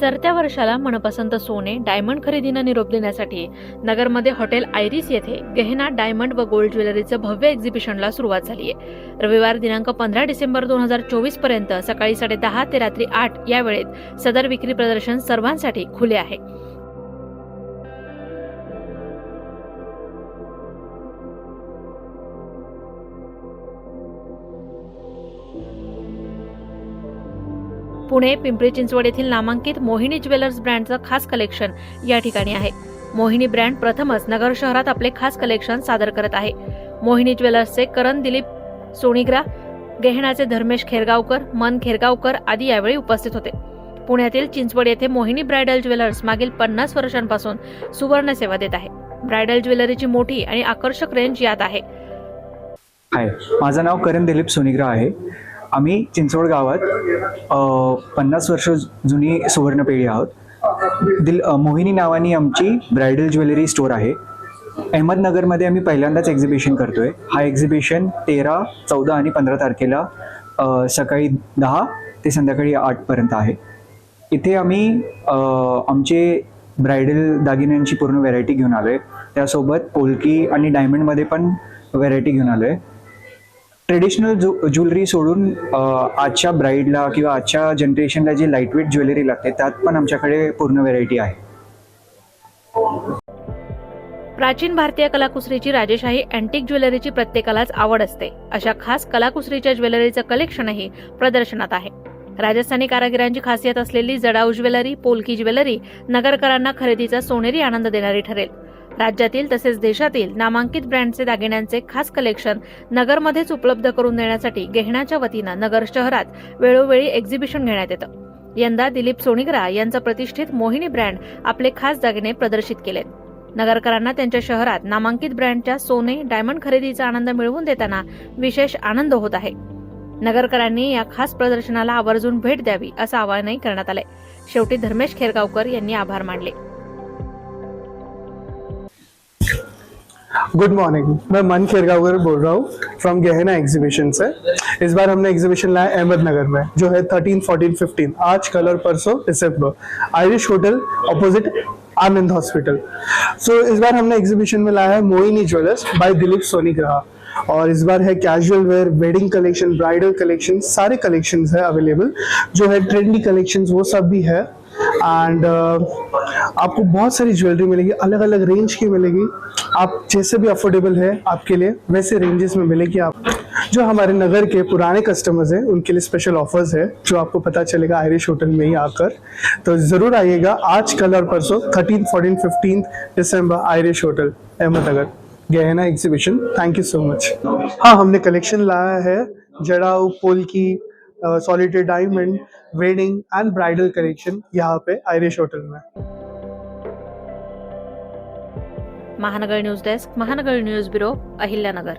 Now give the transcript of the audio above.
सरत्या वर्षाला मनपसंत सोने डायमंड खरेदीनं निरोप देण्यासाठी नगरमध्ये हॉटेल आयरिस येथे गहना डायमंड व गोल्ड ज्वेलरीचं भव्य एक्झिबिशनला सुरुवात झाली आहे. रविवार दिनांक पंधरा डिसेंबर दोन हजार चोवीसपर्यंत सकाळी साडेदहा ते रात्री आठ या वेळेत सदर विक्री प्रदर्शन सर्वांसाठी खुले आहे. पुणे पिंपरी चिंचवड येथील नामांकित मोहिनी ज्वेलर्स ब्रँडचं खास कलेक्शन या ठिकाणी आहे. मोहिनी ब्रँड प्रथमच नगर शहरात आपले खास कलेक्शन सादर करत आहे. मोहिनी ज्वेलर्सचे करण दिलीप सोनिग्रा गहनाचे धर्मेश खेरगावकर मन खेरगावकर आदी यावेळी उपस्थित होते. पुण्यातील चिंचवड येथे मोहिनी ब्रायडल ज्वेलर्स मागील पन्नास वर्षांपासून सुवर्ण सेवा देत आहे. ब्रायडल ज्वेलरीची मोठी आणि आकर्षक रेंज यात आहे. हाय माझं नाव करण दिलीप सोनिग्रा आहे. आम्ही चिंचवड गावात पन्नास वर्ष जुनी सुवर्ण पेढी आहोत. दिल मोहिनी नावानी आमची ब्रायडल ज्वेलरी स्टोर आहे. अहमदनगरमध्ये आम्ही पहिल्यांदाच एक्झिबिशन करतोय. हा एक्झिबिशन तेरा चौदा आणि पंधरा तारखेला सकाळी दहा ते संध्याकाळी आठपर्यंत आहे. इथे आम्ही आमचे ब्रायडल दागिन्यांची पूर्ण व्हरायटी घेऊन आलो आहे त्यासोबत पोलकी आणि डायमंडमध्ये पण व्हरायटी घेऊन आलो आहे ट्रेडिशनल ज्यु ज्वेलरी सोडून आजच्या ब्राईडला किंवा आजच्या जनरेशनला जी लाईटवेट ज्वेलरी लागते त्यात पण आमच्याकडे पूर्ण व्हेरायटी आहे. प्राचीन भारतीय कलाकुसरीची राजेशाही अँटिक ज्वेलरीची प्रत्येकालाच आवड असते. अशा खास कलाकुसरीच्या ज्वेलरीचं कलेक्शनही प्रदर्शनात आहे. राजस्थानी कारागिरांची खासियत असलेली जडाऊ ज्वेलरी पोलकी ज्वेलरी नगरकरांना खरेदीचा सोनेरी आनंद देणारी ठरेल. राज्यातील तसेच देशातील नामांकित ब्रँडचे दागिन्यांचे खास कलेक्शन नगरमध्येच उपलब्ध करून देण्यासाठी गेहण्याच्या वतीनं नगर शहरात वेळोवेळी एक्झिबिशन घेण्यात येतं. यंदा दिलीप सोनिग्रा यांचा प्रतिष्ठित मोहिनी ब्रँड आपले खास दागिने प्रदर्शित केलेत. नगरकरांना त्यांच्या शहरात नामांकित ब्रँडच्या सोने डायमंड खरेदीचा आनंद मिळवून देताना विशेष आनंद होत आहे. नगरकरांनी या खास प्रदर्शनाला आवर्जून भेट द्यावी असं आवाहनही करण्यात आलंय. शेवटी धर्मेश खेरगावकर यांनी आभार मानले. गुड मॉर्निंग मैं मन खेरगावकर बोल रहा हूँ फ्रॉम गहना एग्जीबिशन से। इस बार हमने एग्जीबिशन लाया अहमदनगर में, जो है थर्टीन फोर्टीन फिफ्टीन आज, कल और परसों December Irish hotel opposite Anand hospital so इस बार हमने एग्जीबिशन में लाया है मोइनी ज्वेलर्स बाय दिलीप सोनी ग्रहा और इस बार है casual wear wedding collection bridal collection सारे कलेक्शन है अवेलेबल जो है ट्रेंडी कलेक्शन वो सब भी है। एंड uh, आपको बहुत सारी ज्वेलरी मिलेगी अलग अलग रेंज की मिलेगी। आप जैसे भी अफोर्डेबल है आपके लिए वैसे रेंजेस में मिलेगी आप। जो हमारे नगर के पुराने कस्टमर्स हैं उनके लिए स्पेशल ऑफर्स है जो आपको पता चलेगा आयरिश होटल में ही आकर। तो ज़रूर आइएगा आज कल और परसों थर्टीन फोर्टीन फिफ्टीन दिसंबर आयरिश होटल अहमदनगर। गहना exhibition thank you so much हाँ हमने कलेक्शन लाया है जड़ाऊ पोल की solitaire diamond wedding and bridal collection यहाँ पे आयरिश होटल में। Mahanagar news desk Mahanagar news bureau Ahilyanagar.